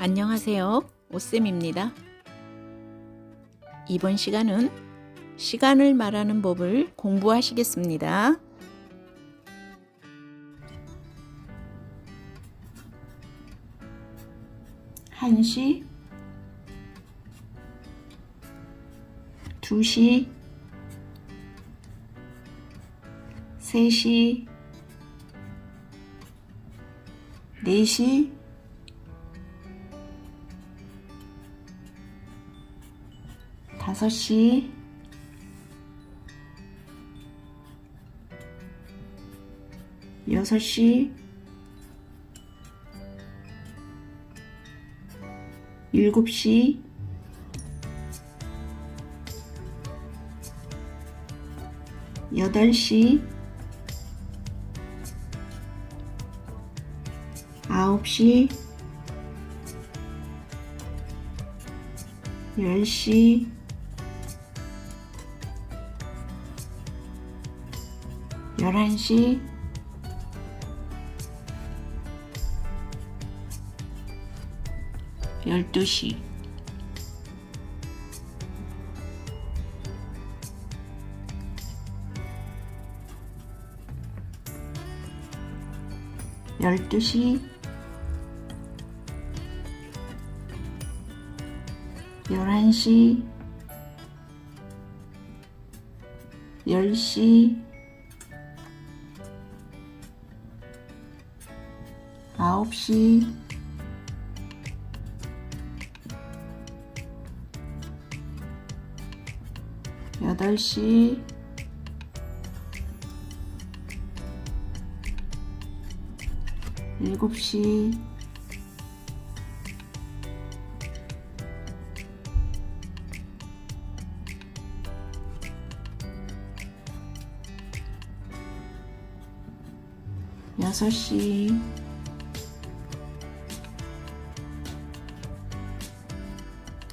안녕하세요. 오쌤입니다. 이번 시간은 시간을 말하는 법을 공부하시겠습니다. 한시 두시세시네시 다섯 시 여섯 시 일곱 시 여덟 시 아홉 시 열시 열한 시. 열두 시. 열두 시. 열한 시. 열시 아홉 시. 여덟 시. 일곱 시. 여섯 시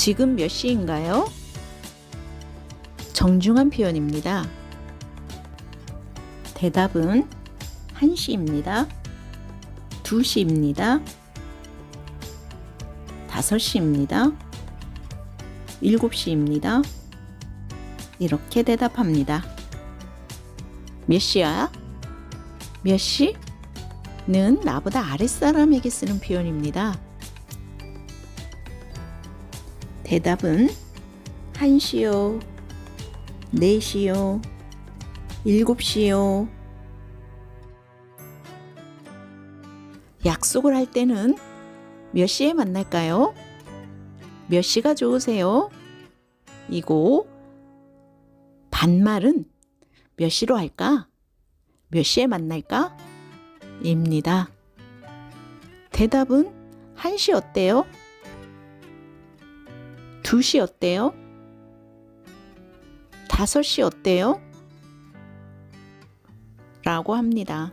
지금 몇 시인가요? 정중한 표현입니다. 대답은 1시입니다. 2시입니다. 5시입니다. 7시입니다. 이렇게 대답합니다. 몇 시야? 몇 시? 는 나보다 아랫사람에게 쓰는 표현입니다. 대답은 1시요, 4시요, 7시요. 약속을 할 때는 몇 시에 만날까요? 몇 시가 좋으세요? 이고 반말은 몇 시로 할까? 몇 시에 만날까? 입니다. 대답은 1시 어때요? 2시 어때요? 5시 어때요? 라고 합니다.